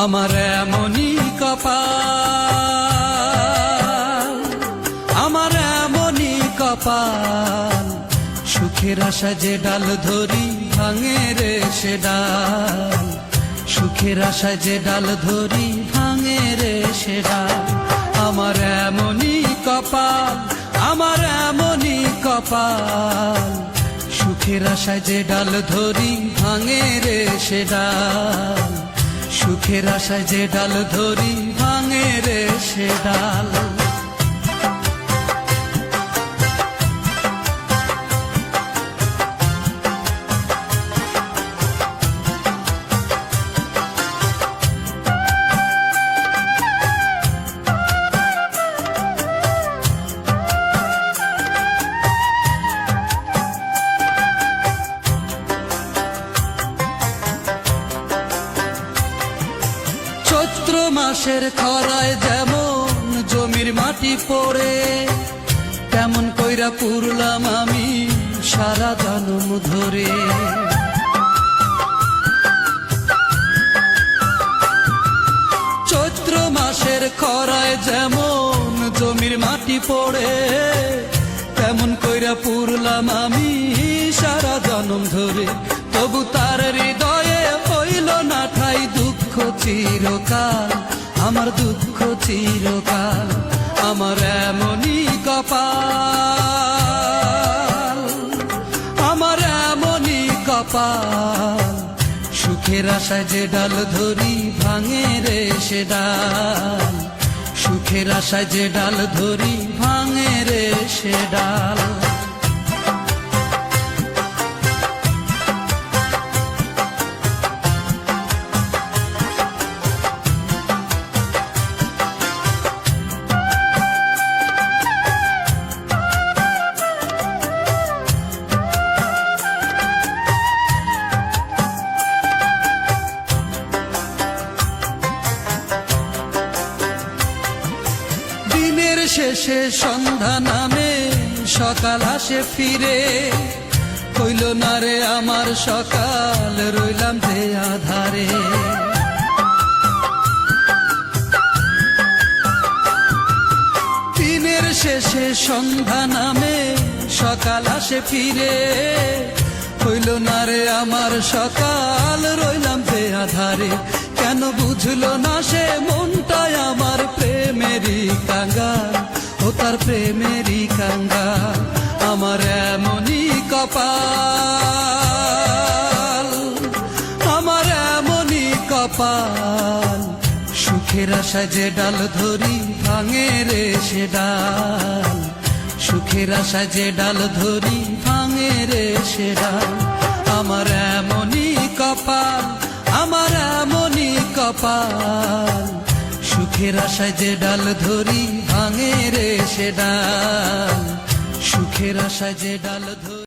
আমার এমনই কপাল, আমার এমনই কপাল। সুখের আশা যে ডাল ধরি ভাঙে রে সে ডাল। সুখের আশা যে ডাল ধরি ভাঙে রে সে ডাল। আমার এমনই কপাল, আমার এমনই কপাল। সুখের আশায় যে ডাল ধরি ভাঙে রে সে ডাল। সুখের আশায় যে ডাল ধরি ভাঙে রে সে ডাল। মাসের খরায় যেমন জমির মাটি পড়ে, তেমন কইরা পুরলাম আমি সারা জনম ধরে। চৈত্র মাসের খরায় যেমন জমির মাটি পড়ে, তেমন কইরা পুরলাম আমি সারা জনম ধরে। তবু তার হৃদয়ে চিরকাল, আমার দুঃখ চিরকাল, আমার এমনই কপাল, আমার এমনই কপাল। সুখের আশায় যে ডাল ধরি ভাঙে রে সে ডাল। সুখের আশায় যে ডাল ধরি ভাঙে রে সে ডাল। শেষে সন্ধ্যা নামে, সকাল আসে ফিরে। হইল না রে, আমার সকাল, রইলাম যে আধারে। দিনের শেষে সন্ধ্যা নামে, সকাল আসে ফিরে। হইল না রে, আমার সকাল, রইলাম যে আধারে। কেন বুঝলো না সে মনটাই আমার প্রেমেরই কাঙ্গাল। তার প্রেমেরই কাঙ্গাল আমার এমনই কপাল, আমার এমনই কপাল। সুখের আশায় যে ডাল ধরি ভাঙে রে সে ডাল। সুখের আশায় যে ডাল ধরি ভাঙে রে সে ডাল। আমার এমনই কপাল, আমার এমনই কপাল। সুখের আশায় যে ডাল ধরি ভাঙে রে সে ডাল সুখের আশায় যে ডাল ধরি